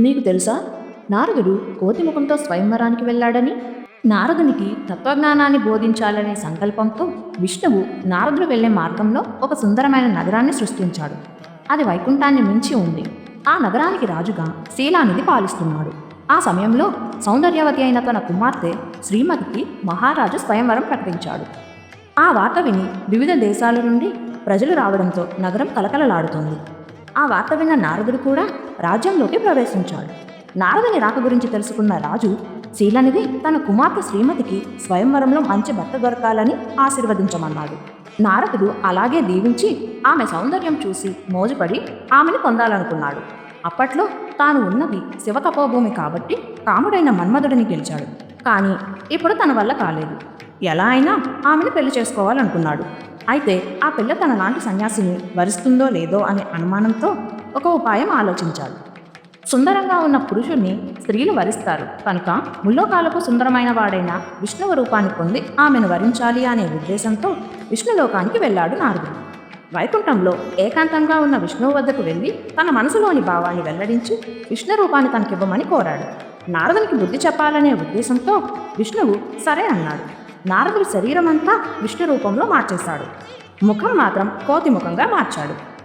మీకు తెలుసా? నారదుడు కోతి ముఖంతో స్వయంవరానికి వెళ్ళాడని నారదునికి తత్వజ్ఞానాన్ని బోధించాలనే సంకల్పంతో విష్ణువు నారదుడు వెళ్ళే మార్గంలో ఒక సుందరమైన నగరాన్ని సృష్టించాడు. అది వైకుంఠాన్ని మించి ఉంది. ఆ నగరానికి రాజుగా శీలానిధి పాలిస్తున్నాడు. ఆ సమయంలో సౌందర్యవతి అయిన తన కుమార్తె శ్రీమతికి మహారాజు స్వయంవరం ప్రకటించాడు. ఆ వార్త విని వివిధ దేశాల నుండి ప్రజలు రావడంతో నగరం కలకలలాడుతుంది. ఆ వార్త విన్న నారదుడు కూడా రాజ్యంలోకి ప్రవేశించాడు. నారదుని రాక గురించి తెలుసుకున్న రాజు శీలనిది తన కుమార్తె శ్రీమతికి స్వయంవరంలో మంచి భర్త దొరకాలని ఆశీర్వదించమన్నాడు. నారదుడు అలాగే దీవించి ఆమె సౌందర్యం చూసి మోజుపడి ఆమెను పొందాలనుకున్నాడు. అప్పట్లో తాను ఉన్నది శివతపోభూమి కాబట్టి కాముడైన మన్మధుడిని గెలిచాడు. కానీ ఇప్పుడు తన వల్ల కాలేదు. ఎలా అయినా ఆమెను పెళ్ళి చేసుకోవాలనుకున్నాడు. అయితే ఆ పిల్ల తన లాంటి సన్యాసిని వరిస్తుందో లేదో అనే అనుమానంతో ఒక ఉపాయం ఆలోచించాడు. సుందరంగా ఉన్న పురుషుణ్ణి స్త్రీలు వరిస్తారు. కనుక ముల్లోకాలకు సుందరమైన వాడైన విష్ణువు రూపాన్ని పొంది ఆమెను వరించాలి అనే ఉద్దేశంతో విష్ణులోకానికి వెళ్ళాడు నారదుడు. వైకుంఠంలో ఏకాంతంగా ఉన్న విష్ణువు వద్దకు వెళ్ళి తన మనసులోని భావాన్ని వెల్లడించి విష్ణు రూపాన్ని తనకివ్వమని కోరాడు. నారదునికి బుద్ధి చెప్పాలనే ఉద్దేశంతో విష్ణువు సరే అన్నాడు. నారదుడి శరీరం అంతా విష్ణు రూపంలో మార్చేశాడు. ముఖం మాత్రం కోతి ముఖంగా మార్చాడు.